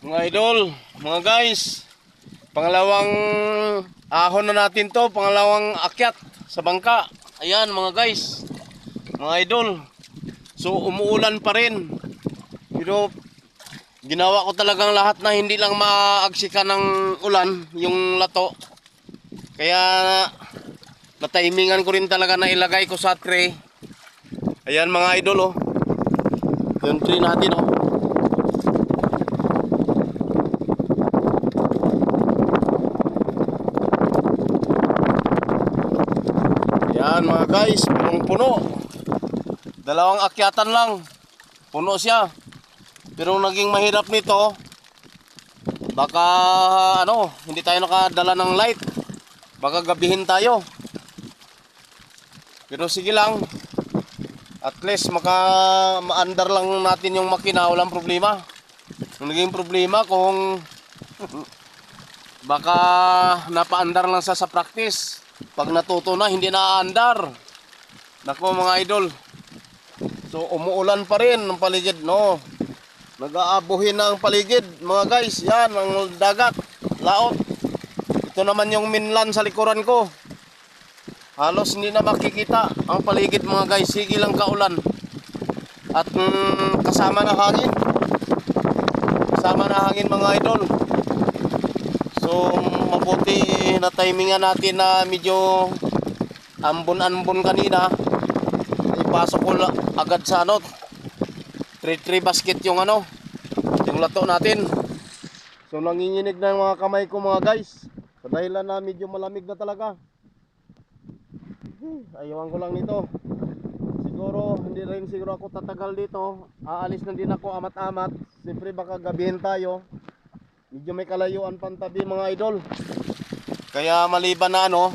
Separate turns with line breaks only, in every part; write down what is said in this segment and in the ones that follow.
Mga idol, mga guys, pangalawang ahon na natin to, pangalawang akyat sa bangka. Ayan mga guys, mga idol. So umuulan pa rin. Pero ginawa ko talagang lahat na hindi lang maagsikan ng ulan, yung lato. Kaya na-timingan ko rin talaga na ilagay ko sa tray. Ayan mga idol oh. Yung tray natin oh. Yan mga guys, punong puno. Dalawang akyatan lang. Puno siya. Pero naging mahirap nito, baka ano, hindi tayo nakadala ng light. Baka gabihin tayo. Pero sige lang. At least maka maandar lang natin yung makina, walang problema. Yung naging problema kung baka napaandar lang sa sa practice. Pag natuto na, hindi na aandar. Nako mga idol. So umuulan pa rin ng paligid, no. Nag-aabuhin na ang paligid, mga guys. Yan, ang dagat, laot. Ito naman yung minlan sa likuran ko. Halos hindi na makikita ang paligid mga guys. Sige lang kaulan. At mm, kasama na hangin. Kasama na hangin mga idol. So na timingan natin na medyo ambon-ambon kanina. Ipasok ko agad sa ano. 3-3 basket yung ano. Yung lato natin. So nanginginig na yung mga kamay ko mga guys. Sa dahilan na medyo malamig na talaga. Ayawan ko lang nito. Siguro, hindi rin siguro ako tatagal dito. Aalis na din ako amat-amat. Siyempre baka gabihin tayo. Medyo may kalayuan pantabi mga idol. Kaya maliban na ano,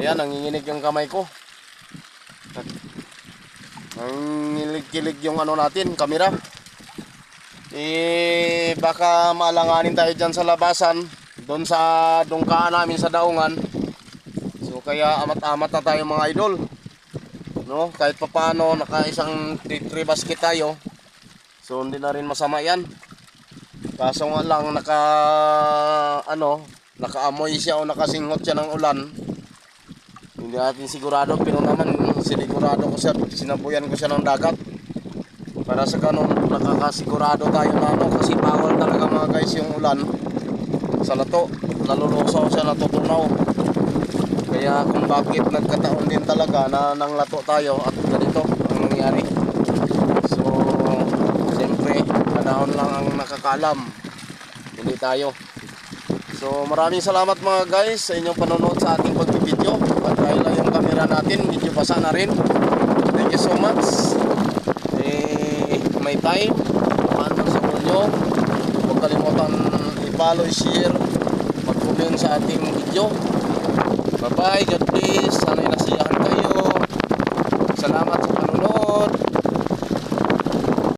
ayan, nanginginig ang kamay ko. Nangilig-kilig yung ano natin, kamera. Eh, baka maalanganin tayo dyan sa labasan. Doon sa dungkaan namin sa daungan. So kaya amat-amat na tayo mga idol. No, kahit papaano naka isang 3 basket tayo. So hindi na rin masama 'yan. Kaso nga lang naka ano, nakaamoy siya o nakasinghot siya ng ulan. Hindi natin sigurado pero naman sinigurado ko siya, sinabuyan ko siya ng dagat. Para sa ganun nakakasigurado tayo na ano kasi bawal talaga mga guys yung ulan sa lato. Nalulusaw siya natutunaw. Kaya kung bakit nagkataon din talaga na nang lato tayo at ganito ang nangyari. So, siyempre, panahon lang ang nakakalam. Hindi tayo. So, maraming salamat mga guys sa inyong panonood sa ating pagbibideo. At dahil lang yung camera natin, medyo basa na rin. Thank you so much. Eh, may time. Paano sa inyo. Huwag kalimutan i-follow, i-share, mag-comment sa ating video. Bye-bye. God bless. Sana'y nasiyahan.